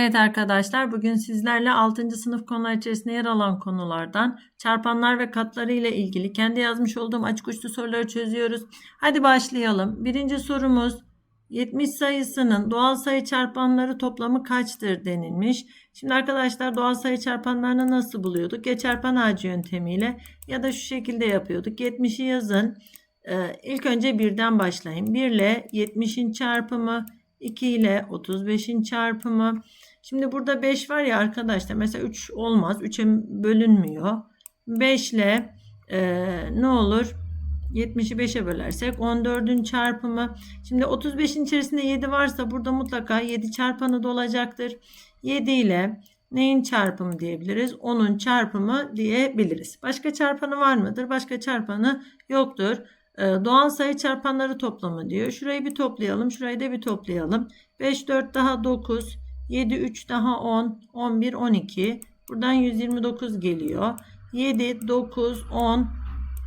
Evet arkadaşlar bugün sizlerle 6. sınıf konular içerisinde yer alan konulardan çarpanlar ve katları ile ilgili kendi yazmış olduğum açık uçlu soruları çözüyoruz. Hadi başlayalım. Birinci sorumuz 70 sayısının doğal sayı çarpanları toplamı kaçtır denilmiş. Şimdi arkadaşlar doğal sayı çarpanlarını nasıl buluyorduk? Ya çarpan ağacı yöntemiyle ya da şu şekilde yapıyorduk. 70'i yazın. Ee, ilk önce birden başlayın. 1 ile 70'in çarpımı 2 ile 35'in çarpımı. Şimdi burada 5 var ya arkadaşlar. Mesela 3 olmaz. 3'e bölünmüyor. 5 ile e, ne olur? 70'i 5'e bölersek 14'ün çarpımı. Şimdi 35'in içerisinde 7 varsa burada mutlaka 7 çarpanı da olacaktır. 7 ile neyin çarpımı diyebiliriz? 10'un çarpımı diyebiliriz. Başka çarpanı var mıdır? Başka çarpanı yoktur. Ee, doğal sayı çarpanları toplamı diyor. Şurayı bir toplayalım. Şurayı da bir toplayalım. 5, 4 daha 9. 7, 3 daha 10. 11, 12. Buradan 129 geliyor. 7, 9, 10.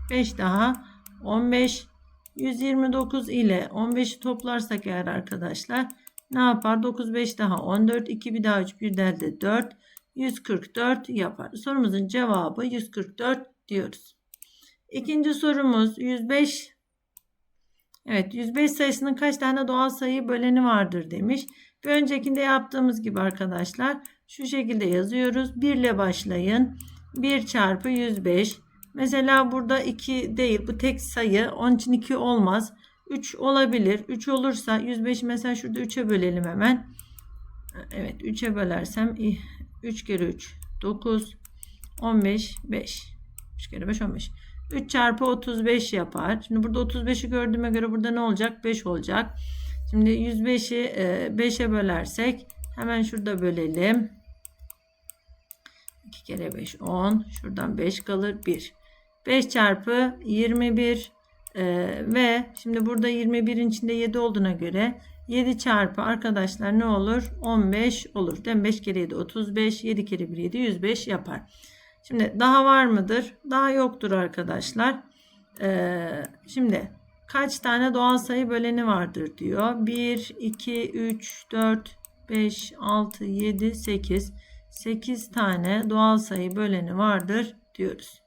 5 daha 15. 129 ile 15'i toplarsak eğer arkadaşlar ne yapar? 9, 5 daha 14. 2 bir daha 3 bir delde 4. 144 yapar. Sorumuzun cevabı 144 diyoruz. İkinci sorumuz 105. Evet 105 sayısının kaç tane doğal sayı böleni vardır demiş. Bir öncekinde yaptığımız gibi arkadaşlar şu şekilde yazıyoruz. 1 ile başlayın. 1 çarpı 105. Mesela burada 2 değil bu tek sayı. Onun için 2 olmaz. 3 olabilir. 3 olursa 105 mesela şurada 3'e bölelim hemen. Evet 3'e bölersem 3 kere 3 9 15 5 3 kere 5 15 3 çarpı 35 yapar. Şimdi burada 35'i gördüğüme göre burada ne olacak? 5 olacak. Şimdi 105'i 5'e bölersek hemen şurada bölelim. 2 kere 5 10. Şuradan 5 kalır 1. 5 çarpı 21 e, ve şimdi burada 21'in içinde 7 olduğuna göre 7 çarpı arkadaşlar ne olur? 15 olur. Değil mi? 5 kere 7 35. 7 kere 1 7 105 yapar. Şimdi daha var mıdır? Daha yoktur arkadaşlar. Ee, şimdi kaç tane doğal sayı böleni vardır diyor. 1, 2, 3, 4, 5, 6, 7, 8. 8 tane doğal sayı böleni vardır diyoruz.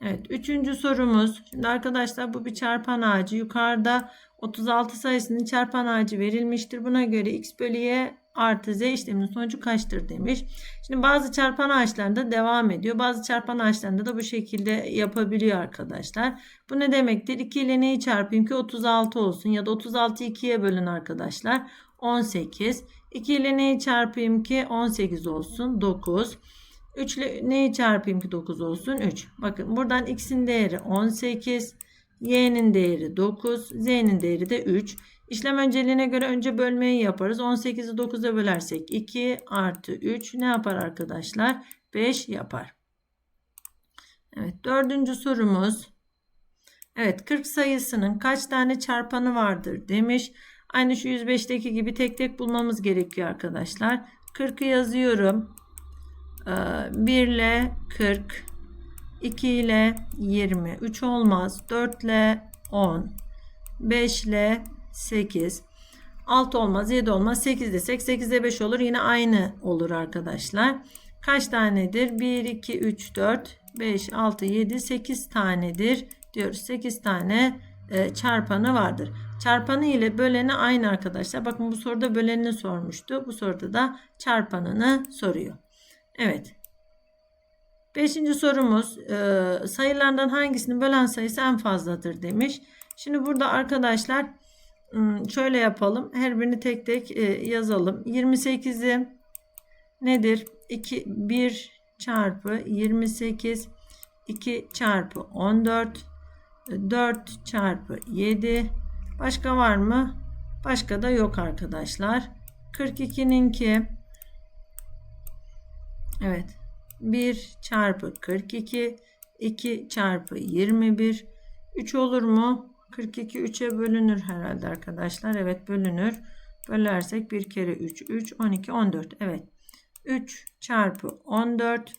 Evet üçüncü sorumuz. Şimdi arkadaşlar bu bir çarpan ağacı. Yukarıda 36 sayısının çarpan ağacı verilmiştir. Buna göre x bölü y artı z işleminin sonucu kaçtır demiş. Şimdi bazı çarpan ağaçlarında devam ediyor. Bazı çarpan ağaçlarında da bu şekilde yapabiliyor arkadaşlar. Bu ne demektir? 2 ile neyi çarpayım ki 36 olsun ya da 36'yı 2'ye bölün arkadaşlar. 18. 2 ile neyi çarpayım ki 18 olsun 9. 3 ile neyi çarpayım ki 9 olsun 3. Bakın buradan x'in değeri 18. Y'nin değeri 9. Z'nin değeri de 3. İşlem önceliğine göre önce bölmeyi yaparız. 18'i 9'a bölersek 2 artı 3 ne yapar arkadaşlar? 5 yapar. Evet dördüncü sorumuz. Evet 40 sayısının kaç tane çarpanı vardır demiş. Aynı şu 105'teki gibi tek tek bulmamız gerekiyor arkadaşlar. 40'ı yazıyorum. 1 ile 40. 2 ile 20. 3 olmaz. 4 ile 10. 5 ile 8. 6 olmaz, 7 olmaz. 8 desek 8 ile 5 olur. Yine aynı olur arkadaşlar. Kaç tanedir? 1, 2, 3, 4, 5, 6, 7, 8 tanedir diyoruz. 8 tane e, çarpanı vardır. Çarpanı ile böleni aynı arkadaşlar. Bakın bu soruda bölenini sormuştu. Bu soruda da çarpanını soruyor. Evet. Beşinci sorumuz e, sayılardan hangisini bölen sayısı en fazladır demiş. Şimdi burada arkadaşlar şöyle yapalım. Her birini tek tek e, yazalım. 28'i nedir? 2 1 çarpı 28 2 çarpı 14 4 çarpı 7 başka var mı? Başka da yok arkadaşlar. 42'ninki evet 1 çarpı 42 2 çarpı 21 3 olur mu? 42 3'e bölünür herhalde arkadaşlar. Evet bölünür. Bölersek 1 kere 3 3 12 14. Evet. 3 çarpı 14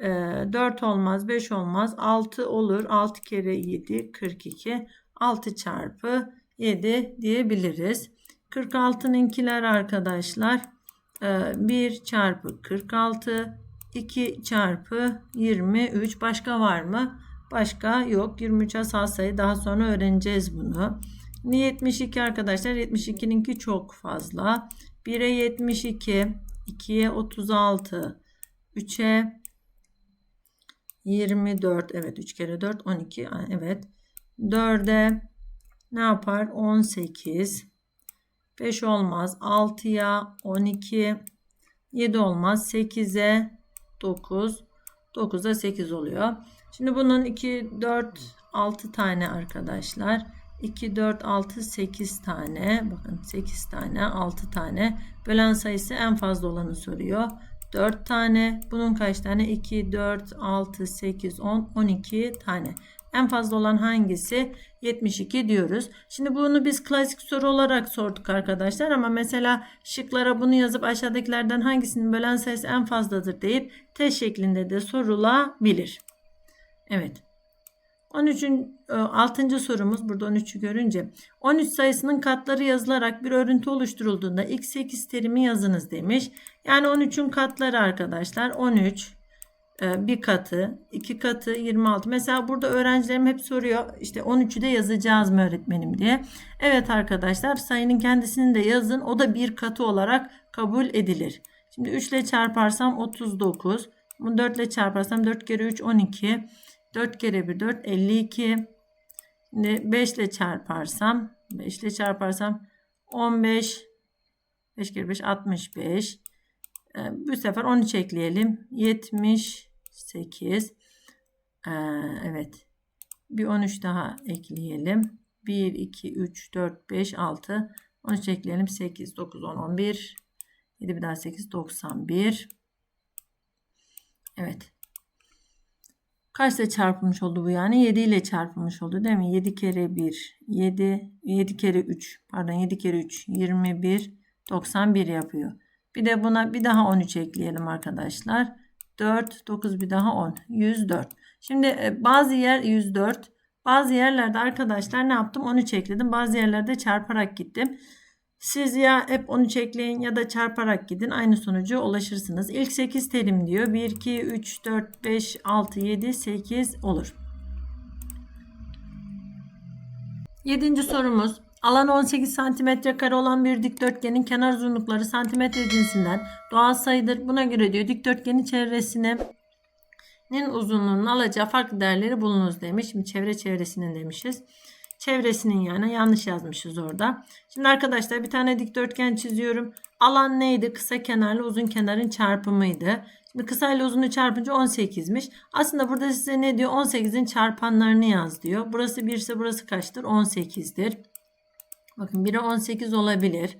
4 e, olmaz 5 olmaz 6 olur 6 kere 7 42 6 çarpı 7 diyebiliriz 46'nınkiler arkadaşlar 1 çarpı 46 2 çarpı 23 başka var mı? Başka yok. 23 asal sayı daha sonra öğreneceğiz bunu. Şimdi 72 arkadaşlar 72'ninki çok fazla. 1'e 72 2'ye 36 3'e 24 evet 3 kere 4 12 Aa, evet. 4'e ne yapar? 18 5 olmaz. 6'ya 12 7 olmaz. 8'e 9 9'a 8 oluyor. Şimdi bunun 2 4 6 tane arkadaşlar 2 4 6 8 tane bakın 8 tane 6 tane bölen sayısı en fazla olanı soruyor. 4 tane. Bunun kaç tane? 2, 4, 6, 8, 10, 12 tane. En fazla olan hangisi? 72 diyoruz. Şimdi bunu biz klasik soru olarak sorduk arkadaşlar ama mesela şıklara bunu yazıp aşağıdakilerden hangisinin bölen sayısı en fazladır deyip test şeklinde de sorulabilir. Evet. 13. 6. sorumuz burada 13'ü görünce 13 sayısının katları yazılarak bir örüntü oluşturulduğunda ilk 8 terimi yazınız demiş. Yani 13'ün katları arkadaşlar 13 e, bir katı, iki katı 26. Mesela burada öğrencilerim hep soruyor işte 13'ü de yazacağız mı öğretmenim diye. Evet arkadaşlar sayının kendisini de yazın. O da bir katı olarak kabul edilir. Şimdi 3 ile çarparsam 39. Bunu 4 ile çarparsam 4 kere 3 12. 4 kere 1 4 52. Şimdi 5 ile çarparsam 5 ile çarparsam 15 5 kere 5 65. Ee, bu sefer 13 ekleyelim. 78. Ee, evet. Bir 13 daha ekleyelim. 1 2 3 4 5 6 13 ekleyelim. 8 9 10 11 7 bir daha 8 91. Evet. Kaçla çarpılmış oldu bu yani? 7 ile çarpılmış oldu değil mi? 7 kere 1 7 7 kere 3 pardon 7 kere 3 21 91 yapıyor. Bir de buna bir daha 13 ekleyelim arkadaşlar. 4 9 bir daha 10 104. Şimdi e, bazı yer 104 bazı yerlerde arkadaşlar ne yaptım 13 ekledim. Bazı yerlerde çarparak gittim. Siz ya hep 13 ekleyin ya da çarparak gidin aynı sonuca ulaşırsınız. İlk 8 terim diyor. 1, 2, 3, 4, 5, 6, 7, 8 olur. 7. sorumuz. Alan 18 cm kare olan bir dikdörtgenin kenar uzunlukları santimetre cinsinden doğal sayıdır. Buna göre diyor dikdörtgenin çevresine nin uzunluğunun alacağı farklı değerleri bulunuz demiş. Şimdi çevre çevresinin demişiz. Çevresinin yani yanlış yazmışız orada. Şimdi arkadaşlar bir tane dikdörtgen çiziyorum. Alan neydi? Kısa kenarlı uzun kenarın çarpımıydı. Şimdi kısa ile uzunu çarpınca 18'miş. Aslında burada size ne diyor? 18'in çarpanlarını yaz diyor. Burası 1 ise burası kaçtır? 18'dir. Bakın 1'e 18 olabilir.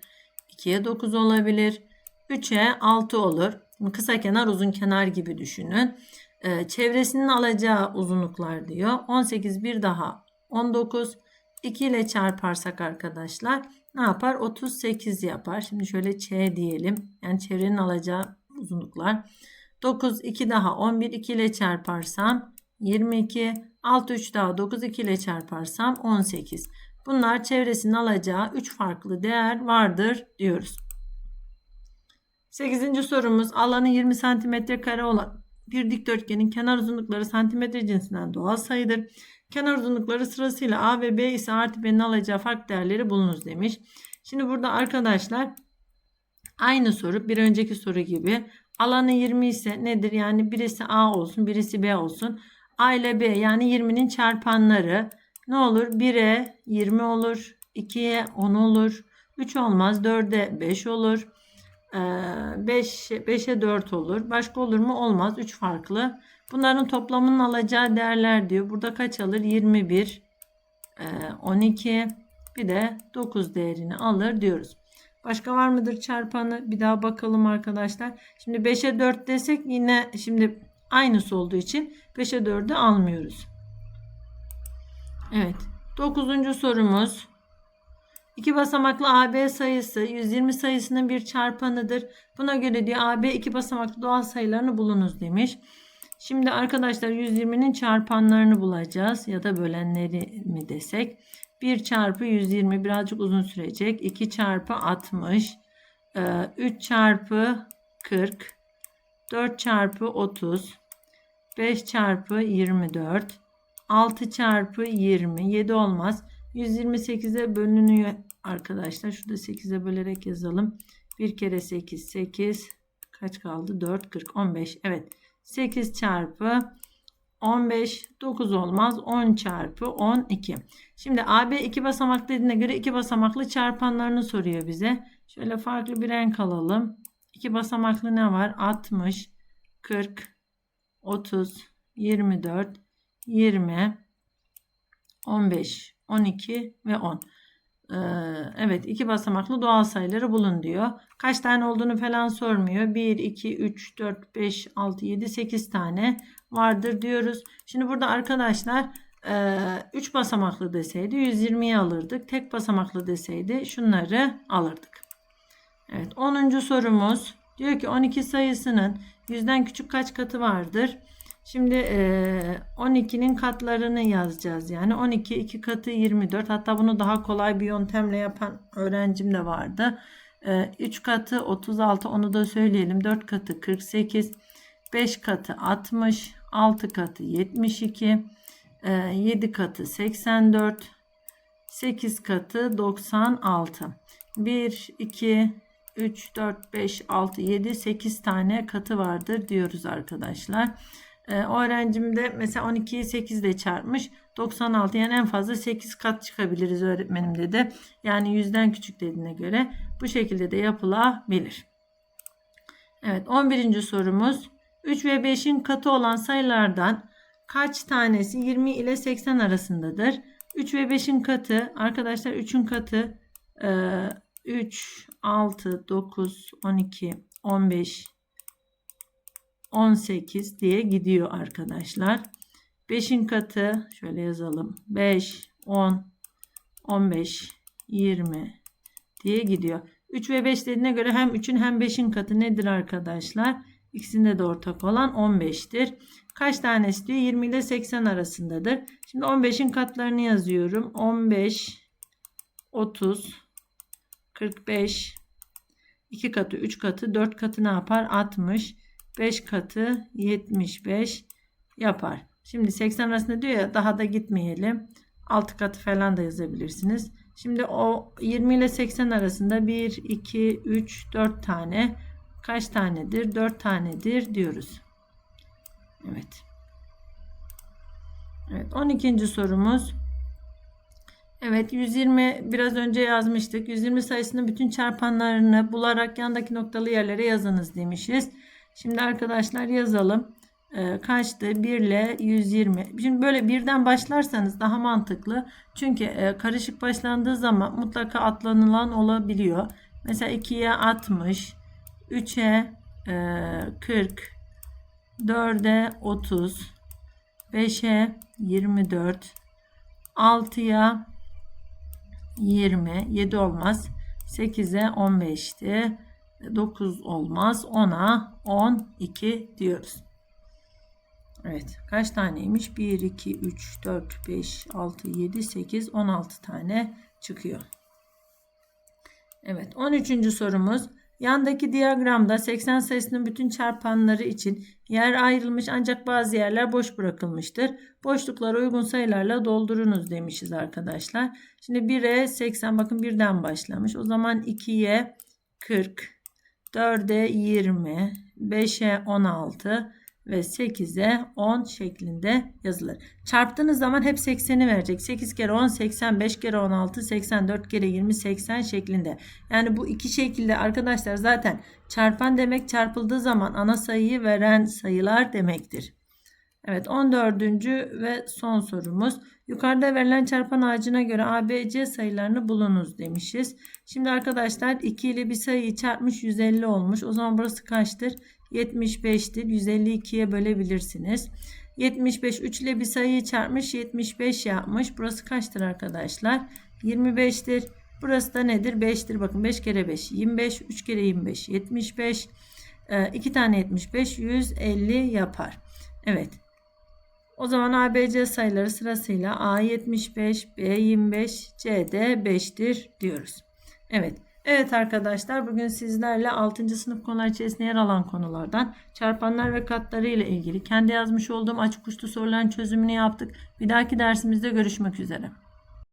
2'ye 9 olabilir. 3'e 6 olur. Şimdi kısa kenar uzun kenar gibi düşünün. Ee, çevresinin alacağı uzunluklar diyor. 18 bir daha 19. 2 ile çarparsak arkadaşlar ne yapar? 38 yapar. Şimdi şöyle ç diyelim. Yani çevrenin alacağı uzunluklar. 9 2 daha 11 2 ile çarparsam 22 6 3 daha 9 2 ile çarparsam 18. Bunlar çevresinin alacağı 3 farklı değer vardır diyoruz. 8. sorumuz alanı 20 cm kare olan bir dikdörtgenin kenar uzunlukları santimetre cinsinden doğal sayıdır. Kenar uzunlukları sırasıyla A ve B ise artı B'nin alacağı fark değerleri bulunuz demiş. Şimdi burada arkadaşlar aynı soru bir önceki soru gibi alanı 20 ise nedir? Yani birisi A olsun birisi B olsun. A ile B yani 20'nin çarpanları ne olur? 1'e 20 olur. 2'ye 10 olur. 3 olmaz. 4'e 5 olur. 5 ee, 5'e 4 olur. Başka olur mu? Olmaz. 3 farklı. Bunların toplamının alacağı değerler diyor. Burada kaç alır? 21, 12, e, bir de 9 değerini alır diyoruz. Başka var mıdır çarpanı? Bir daha bakalım arkadaşlar. Şimdi 5'e 4 desek yine şimdi aynısı olduğu için 5'e 4'ü almıyoruz. Evet. 9. sorumuz. İki basamaklı AB sayısı 120 sayısının bir çarpanıdır. Buna göre diyor AB iki basamaklı doğal sayılarını bulunuz demiş. Şimdi arkadaşlar 120'nin çarpanlarını bulacağız ya da bölenleri mi desek. 1 çarpı 120 birazcık uzun sürecek. 2 çarpı 60. Ee, 3 çarpı 40. 4 çarpı 30. 5 çarpı 24. 6 çarpı 20. 7 olmaz. 128'e bölünüyor arkadaşlar. Şurada 8'e bölerek yazalım. 1 kere 8 8. Kaç kaldı? 4 40 15. Evet. 8 çarpı 15 9 olmaz. 10 çarpı 12. Şimdi AB iki basamaklı dediğine göre iki basamaklı çarpanlarını soruyor bize. Şöyle farklı bir renk alalım. İki basamaklı ne var? 60, 40, 30, 24, 20, 15, 12 ve 10. Ee, evet iki basamaklı doğal sayıları bulun diyor. Kaç tane olduğunu falan sormuyor. 1, 2, 3, 4, 5, 6, 7, 8 tane vardır diyoruz. Şimdi burada arkadaşlar 3 e, basamaklı deseydi 120'yi alırdık. Tek basamaklı deseydi şunları alırdık. Evet 10. sorumuz diyor ki 12 sayısının yüzden küçük kaç katı vardır? Şimdi e, 12'nin katlarını yazacağız. Yani 12 2 katı 24. Hatta bunu daha kolay bir yöntemle yapan öğrencim de vardı. E, 3 katı 36 onu da söyleyelim. 4 katı 48. 5 katı 60. 6 katı 72. E, 7 katı 84. 8 katı 96. 1, 2, 3, 4, 5, 6, 7, 8 tane katı vardır diyoruz arkadaşlar. Ee, öğrencim de mesela 12'yi 8 ile çarpmış. 96 yani en fazla 8 kat çıkabiliriz öğretmenim dedi. Yani yüzden küçük dediğine göre bu şekilde de yapılabilir. Evet 11. sorumuz 3 ve 5'in katı olan sayılardan kaç tanesi 20 ile 80 arasındadır? 3 ve 5'in katı arkadaşlar 3'ün katı 3, 6, 9, 12, 15, 18 diye gidiyor arkadaşlar. 5'in katı şöyle yazalım. 5, 10, 15, 20 diye gidiyor. 3 ve 5 dediğine göre hem 3'ün hem 5'in katı nedir arkadaşlar? İkisinde de ortak olan 15'tir. Kaç tanesi diyor? 20 ile 80 arasındadır. Şimdi 15'in katlarını yazıyorum. 15, 30, 45, 2 katı, 3 katı, 4 katı ne yapar? 60. 5 katı 75 yapar. Şimdi 80 arasında diyor ya daha da gitmeyelim. 6 katı falan da yazabilirsiniz. Şimdi o 20 ile 80 arasında 1, 2, 3, 4 tane kaç tanedir? 4 tanedir diyoruz. Evet. Evet 12. sorumuz. Evet 120 biraz önce yazmıştık. 120 sayısının bütün çarpanlarını bularak yandaki noktalı yerlere yazınız demişiz. Şimdi arkadaşlar yazalım. Ee, kaçtı? 1 ile 120. Şimdi böyle birden başlarsanız daha mantıklı. Çünkü e, karışık başlandığı zaman mutlaka atlanılan olabiliyor. Mesela 2'ye 60, 3'e e, 40, 4'e 30, 5'e 24, 6'ya 20, 7 olmaz. 8'e 15'ti. 9 olmaz. 10'a 12 diyoruz. Evet. Kaç taneymiş? 1, 2, 3, 4, 5, 6, 7, 8, 16 tane çıkıyor. Evet. 13. sorumuz. Yandaki diyagramda 80 sayısının bütün çarpanları için yer ayrılmış ancak bazı yerler boş bırakılmıştır. Boşlukları uygun sayılarla doldurunuz demişiz arkadaşlar. Şimdi 1'e 80 bakın birden başlamış. O zaman 2'ye 40, 4'e 20, 5'e 16 ve 8'e 10 şeklinde yazılır. Çarptığınız zaman hep 80'i verecek. 8 kere 10 85 kere 16 84 kere 20 80 şeklinde. Yani bu iki şekilde arkadaşlar zaten çarpan demek çarpıldığı zaman ana sayıyı veren sayılar demektir. Evet 14. ve son sorumuz. Yukarıda verilen çarpan ağacına göre ABC sayılarını bulunuz demişiz. Şimdi arkadaşlar 2 ile bir sayıyı çarpmış 150 olmuş. O zaman burası kaçtır? 75'tir. 152'ye bölebilirsiniz. 75 3 ile bir sayıyı çarpmış 75 yapmış. Burası kaçtır arkadaşlar? 25'tir. Burası da nedir? 5'tir. Bakın 5 kere 5 25. 3 kere 25 75. 2 tane 75 150 yapar. Evet. O zaman ABC sayıları sırasıyla A 75, B 25, C de 5'tir diyoruz. Evet. Evet arkadaşlar bugün sizlerle 6. sınıf konular içerisinde yer alan konulardan çarpanlar ve katları ile ilgili kendi yazmış olduğum açık uçlu soruların çözümünü yaptık. Bir dahaki dersimizde görüşmek üzere.